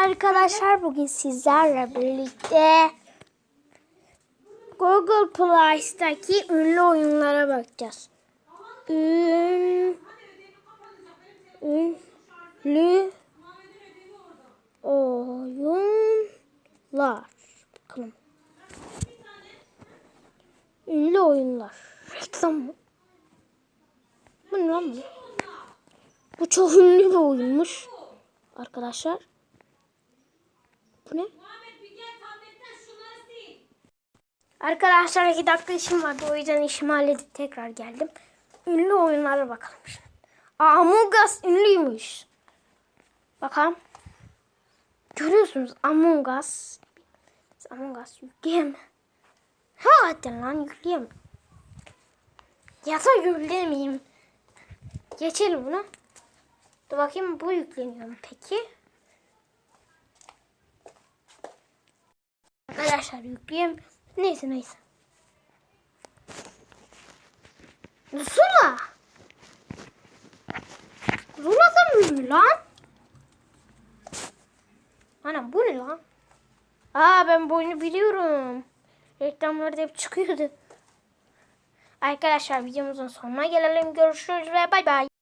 arkadaşlar bugün sizlerle birlikte Google Play'daki ünlü oyunlara bakacağız. Ün, ünlü oyunlar. Bakalım. Ünlü oyunlar. Reklam mı? Bu ne lan bu? Bu çok ünlü bir oyunmuş. Arkadaşlar. Bu ne? Arkadaşlar iki dakika işim vardı. O yüzden işimi halledip tekrar geldim. Ünlü oyunlara bakalım şimdi. Among Us ünlüymüş. Bakalım. Görüyorsunuz Among Us. Among Us yükleyemem. Ha hadi lan yükleyemem. Ya da yükleyemeyeyim. Geçelim buna. Dur bakayım bu yükleniyor mu peki? Arkadaşlar yükleyeyim. Neyse neyse. Zula. Zula da mı lan? Anam bu ne lan? Aa ben bu oyunu biliyorum. Reklamlarda hep çıkıyordu. Arkadaşlar videomuzun sonuna gelelim. Görüşürüz ve bay bay.